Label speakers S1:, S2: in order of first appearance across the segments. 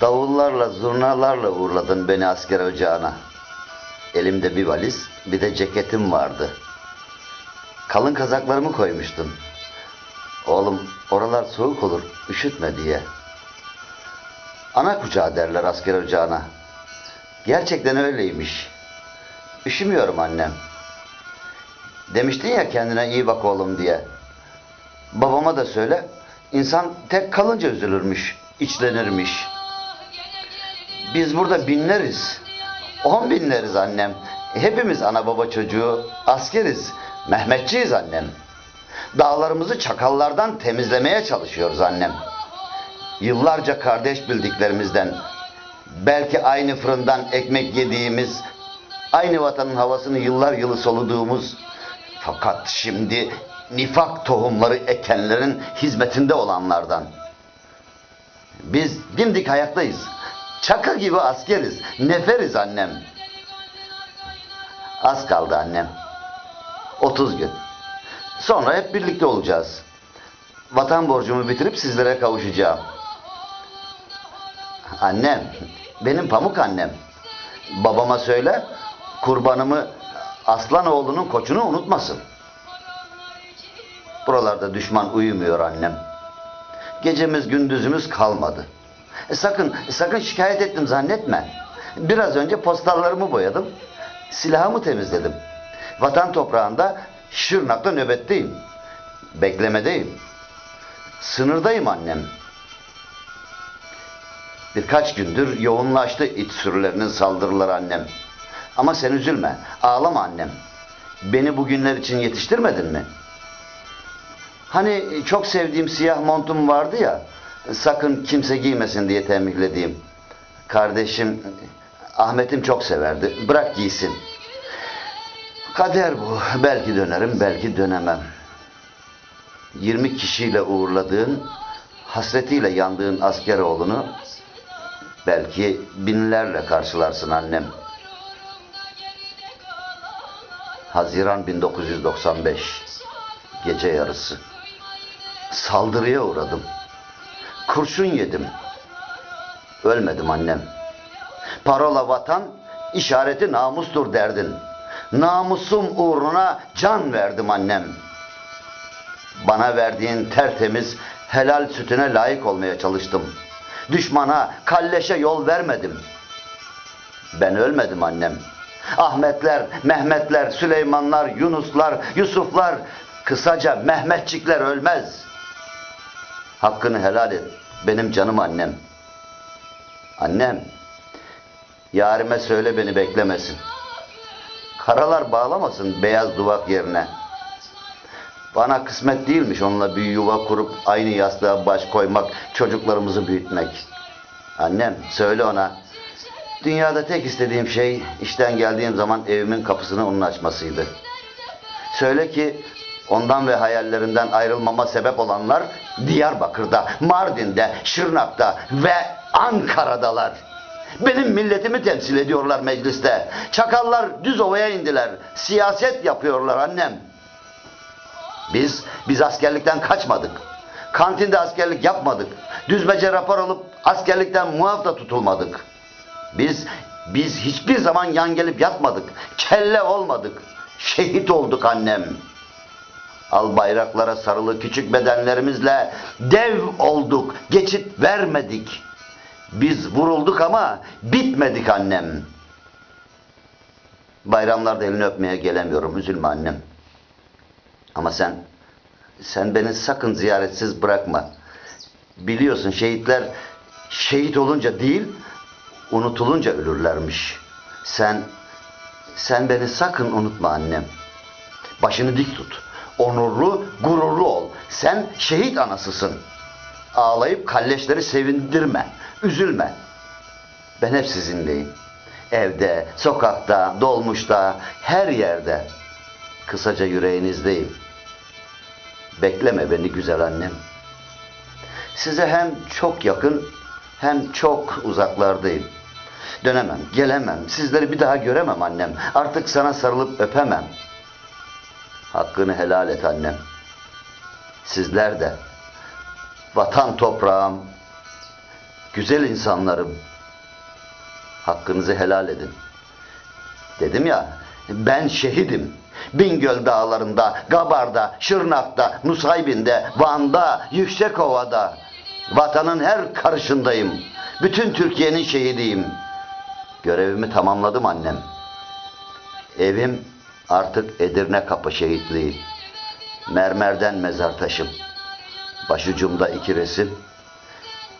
S1: Davullarla, zurnalarla uğurladın beni asker ocağına. Elimde bir valiz, bir de ceketim vardı. Kalın kazaklarımı koymuştun. Oğlum oralar soğuk olur, üşütme diye. Ana kucağı derler asker ocağına. Gerçekten öyleymiş. Üşümüyorum annem. Demiştin ya kendine iyi bak oğlum diye. Babama da söyle, insan tek kalınca üzülürmüş, içlenirmiş. Biz burada binleriz. On binleriz annem. Hepimiz ana baba çocuğu askeriz. Mehmetçiyiz annem. Dağlarımızı çakallardan temizlemeye çalışıyoruz annem. Yıllarca kardeş bildiklerimizden, belki aynı fırından ekmek yediğimiz, aynı vatanın havasını yıllar yılı soluduğumuz, fakat şimdi nifak tohumları ekenlerin hizmetinde olanlardan. Biz dimdik ayaktayız. Çakı gibi askeriz. Neferiz annem. Az kaldı annem. 30 gün. Sonra hep birlikte olacağız. Vatan borcumu bitirip sizlere kavuşacağım. Annem, benim pamuk annem. Babama söyle, kurbanımı aslan oğlunun koçunu unutmasın. Buralarda düşman uyumuyor annem. Gecemiz gündüzümüz kalmadı. E sakın, sakın şikayet ettim zannetme. Biraz önce postallarımı boyadım. Silahımı temizledim. Vatan toprağında Şırnak'ta nöbetteyim. Beklemedeyim. Sınırdayım annem. Birkaç gündür yoğunlaştı it sürülerinin saldırıları annem. Ama sen üzülme. Ağlama annem. Beni bugünler için yetiştirmedin mi? Hani çok sevdiğim siyah montum vardı ya. Sakın kimse giymesin diye tembihlediğim. Kardeşim Ahmet'im çok severdi. Bırak giysin. Kader bu. Belki dönerim, belki dönemem. 20 kişiyle uğurladığın, hasretiyle yandığın asker oğlunu belki binlerle karşılarsın annem. Haziran 1995 gece yarısı. Saldırıya uğradım. Kurşun yedim. Ölmedim annem. Parola vatan, işareti namustur derdin. Namusum uğruna can verdim annem. Bana verdiğin tertemiz helal sütüne layık olmaya çalıştım. Düşmana, kalleşe yol vermedim. Ben ölmedim annem. Ahmetler, Mehmetler, Süleymanlar, Yunuslar, Yusuflar, kısaca Mehmetçikler ölmez. Hakkını helal et. Benim canım annem. Annem, yarime söyle beni beklemesin. Karalar bağlamasın beyaz duvak yerine. Bana kısmet değilmiş onunla bir yuva kurup aynı yastığa baş koymak, çocuklarımızı büyütmek. Annem söyle ona. Dünyada tek istediğim şey işten geldiğim zaman evimin kapısını onun açmasıydı. Söyle ki ondan ve hayallerinden ayrılmama sebep olanlar Diyarbakır'da, Mardin'de, Şırnak'ta ve Ankara'dalar. Benim milletimi temsil ediyorlar mecliste. Çakallar düz ovaya indiler. Siyaset yapıyorlar annem. Biz, biz askerlikten kaçmadık. Kantinde askerlik yapmadık. Düzmece rapor alıp askerlikten muaf da tutulmadık. Biz, biz hiçbir zaman yan gelip yatmadık. Kelle olmadık. Şehit olduk annem. Al bayraklara sarılı küçük bedenlerimizle dev olduk. Geçit vermedik. Biz vurulduk ama bitmedik annem. Bayramlarda elini öpmeye gelemiyorum. Üzülme annem. Ama sen sen beni sakın ziyaretsiz bırakma. Biliyorsun şehitler şehit olunca değil, unutulunca ölürlermiş. Sen sen beni sakın unutma annem. Başını dik tut. Onurlu, gururlu ol. Sen şehit anasısın. Ağlayıp kalleşleri sevindirme. Üzülme. Ben hep sizinleyim. Evde, sokakta, dolmuşta, her yerde. Kısaca yüreğinizdeyim. Bekleme beni güzel annem. Size hem çok yakın hem çok uzaklardayım. Dönemem, gelemem, sizleri bir daha göremem annem. Artık sana sarılıp öpemem. Hakkını helal et annem. Sizler de vatan toprağım, Güzel insanlarım. Hakkınızı helal edin. Dedim ya, ben şehidim. Bingöl dağlarında, Gabar'da, Şırnak'ta, Nusaybin'de, Van'da, Yüksekova'da. Vatanın her karışındayım. Bütün Türkiye'nin şehidiyim. Görevimi tamamladım annem. Evim artık Edirne Kapı şehitliği. Mermerden mezar taşım. Başucumda iki resim.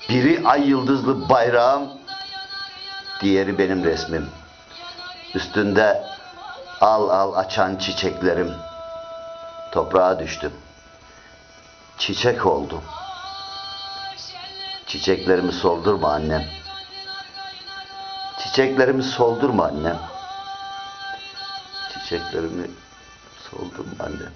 S1: Biri ay yıldızlı bayrağım, diğeri benim resmim. Üstünde al al açan çiçeklerim. Toprağa düştüm. Çiçek oldum. Çiçeklerimi soldurma annem. Çiçeklerimi soldurma annem. Çiçeklerimi soldurma annem.